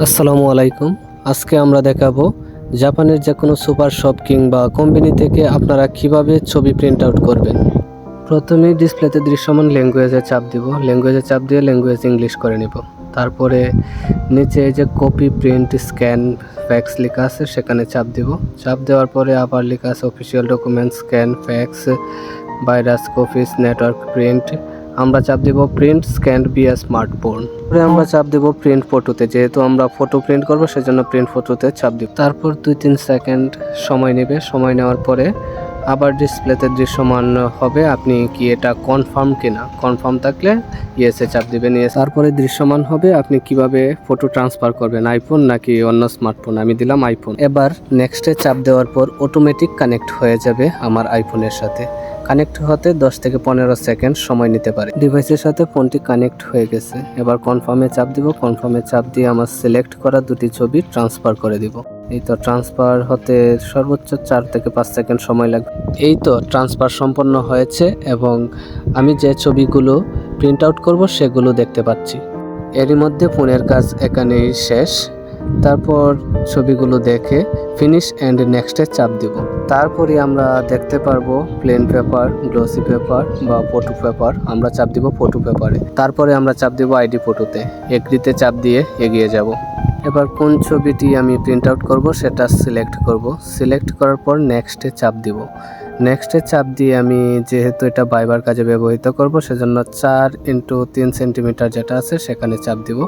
আসসালামু আলাইকুম। আজকে আমরা দেখাবো জাপানের যে কোনো সুপার শপ কিংবা কোম্পানি থেকে আপনারা কীভাবে ছবি প্রিন্ট আউট করবেন। প্রথমে ডিসপ্লেতে দৃশ্যমান ল্যাঙ্গুয়েজে চাপ দিব। ল্যাঙ্গুয়েজে চাপ দিয়ে ল্যাঙ্গুয়েজ ইংলিশ করে নিব। তারপরে নিচে এই যে কপি প্রিন্ট স্ক্যান ফ্যাক্স লেখা আছে, সেখানে চাপ দিব। চাপ দেওয়ার পরে আবার লেখা আছে official document scan fax virus copies network print আমরা চাপ দেব প্রিন্ট স্ক্যান বিয়া স্মার্টফোন তারপরে আমরা চাপ দেব প্রিন্ট ফটোতে যেহেতু আমরা ফটো প্রিন্ট করব, সেজন্য প্রিন্ট ফটোতে চাপ দেব। তারপর দুই তিন সেকেন্ড সময় নেবে। সময় নেওয়ার পরে আবার ডিসপ্লেতে দৃশ্যমান হবে, আপনি কি এটা কনফার্ম কিনা? কনফার্ম থাকলে ইয়েসে চাপ দিবেন ইয়েস তারপরে দৃশ্যমান হবে, আপনি কীভাবে ফটো ট্রান্সফার করবেন আইফোন নাকি অন্য স্মার্টফোন আমি দিলাম আইফোন এবার নেক্সটে চাপ দেওয়ার পর অটোমেটিক কানেক্ট হয়ে যাবে আমার আইফোনের সাথে। কানেক্ট হতে দশ থেকে পনেরো সেকেন্ড সময় নিতে পারে। ডিভাইসের সাথে ফোনটি কানেক্ট হয়ে গেছে। এবার কনফার্মে চাপ দিব কনফার্মে চাপ দিয়ে আমার সিলেক্ট করা দুটি ছবি ট্রান্সফার করে দিব। এই তো ট্রান্সফার হতে সর্বোচ্চ চার থেকে পাঁচ সেকেন্ড সময় লাগবে। এই তো ট্রান্সফার সম্পন্ন হয়েছে এবং আমি যে ছবিগুলো প্রিন্ট আউট করব সেগুলো দেখতে পাচ্ছি। এরই মধ্যে ফোনের কাজ এখানেই শেষ। তারপর ছবিগুলো দেখে ফিনিশ অ্যান্ড নেক্সটে চাপ দিব। তারপরে আমরা দেখতে পারব প্লেন পেপার গ্লসি পেপার বা ফটো পেপার আমরা চাপ দিব ফটো পেপারে তারপরে আমরা চাপ দিব আইডি ফটোতে এগ্রিতে চাপ দিয়ে এগিয়ে যাব। এবার কোন ছবিটি আমি প্রিন্ট আউট করব সেটা সিলেক্ট করব। সিলেক্ট করার পর নেক্সটে চাপ দিব। নেক্সটে চাপ দিয়ে আমি যেহেতু এটা বাইবার কাজে ব্যবহৃত করব, সেজন্য চার ইন্টু তিন সেন্টিমিটার যেটা আছে সেখানে চাপ দিব।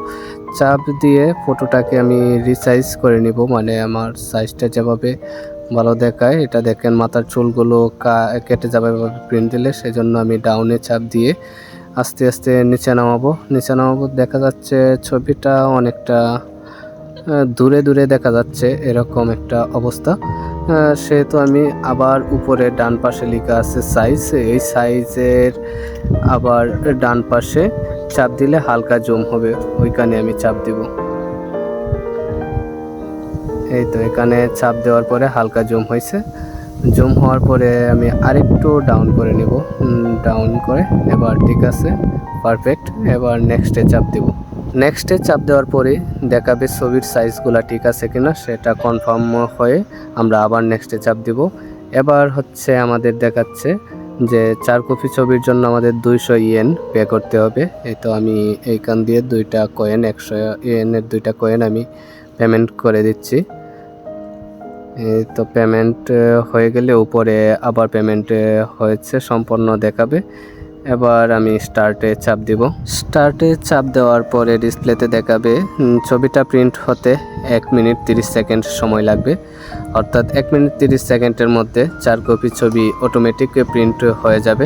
চাপ দিয়ে ফটোটাকে আমি রিসাইজ করে নিব মানে আমার সাইজটা যেভাবে ভালো দেখায়, এটা দেখেন মাথার চুলগুলো কা- কেটে যাবে প্রিন্ট দিলে, সেজন্য আমি ডাউনে চাপ দিয়ে আস্তে আস্তে নিচে নামাবো। নিচে নামাবো, দেখা যাচ্ছে ছবিটা অনেকটা দূরে দূরে দেখা যাচ্ছে এরকম একটা অবস্থা। সেহেতু আমি আবার উপরে ডান পাশে লেখা আছে সাইজ এই সাইজের আবার ডান পাশে চাপ দিলে হালকা জম হবে। ওইখানে আমি চাপ দিব। এই তো, এখানে চাপ দেওয়ার পরে হালকা জম হয়েছে। জুম হওয়ার পরে আমি আরেকটু ডাউন করে নিব। ডাউন করে। এবার ঠিক আছে পারফেক্ট এবার নেক্সটে চাপ দিব। নেক্সটে চাপ দেওয়ার পরে দেখাবে ছবির সাইজগুলো ঠিক আছে কিনা, সেটা কনফার্ম হয়ে আমরা আবার নেক্সটে চাপ দিব। এবার হচ্ছে আমাদের দেখাচ্ছে যে চার কপি ছবির জন্য আমাদের দুইশো ইয়েন পে করতে হবে। এই তো আমি এইখান দিয়ে দুইটা কয়েন একশো ইয়েনের দুইটা কয়েন আমি পেমেন্ট করে দিচ্ছি। এই তো পেমেন্ট হয়ে গেলে উপরে আবার পেমেন্ট হয়েছে সম্পন্ন দেখাবে। এবার আমি স্টার্টে চাপ দিব। স্টার্টে চাপ দেওয়ার পরে ডিসপ্লেতে দেখাবে ছবিটা প্রিন্ট হতে এক মিনিট তিরিশ সেকেন্ড সময় লাগবে। অর্থাৎ এক মিনিট তিরিশ সেকেন্ডের মধ্যে চার কপি ছবি অটোমেটিক প্রিন্ট হয়ে যাবে।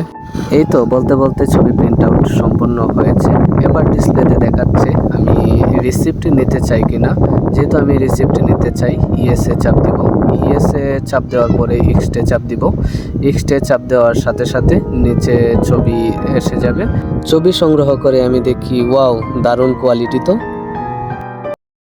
এই তো বলতে বলতে ছবি প্রিন্ট আউট সম্পন্ন হয়েছে। এবার ডিসপ্লেতে দেখাচ্ছে আমি রিসিপ্ট নিতে চাই কিনা। যেহেতু আমি রিসিপ্ট নিতে চাই ইএসএ চাপ দিব। ইএসএ চাপ দেওয়ার পরে এক্সটে চাপ দিব। এক্সটে চাপ দেওয়ার সাথে সাথে নিচে ছবি এসে যাবে। ছবি সংগ্রহ করে আমি দেখি ওয়াও দারুণ কোয়ালিটি তো।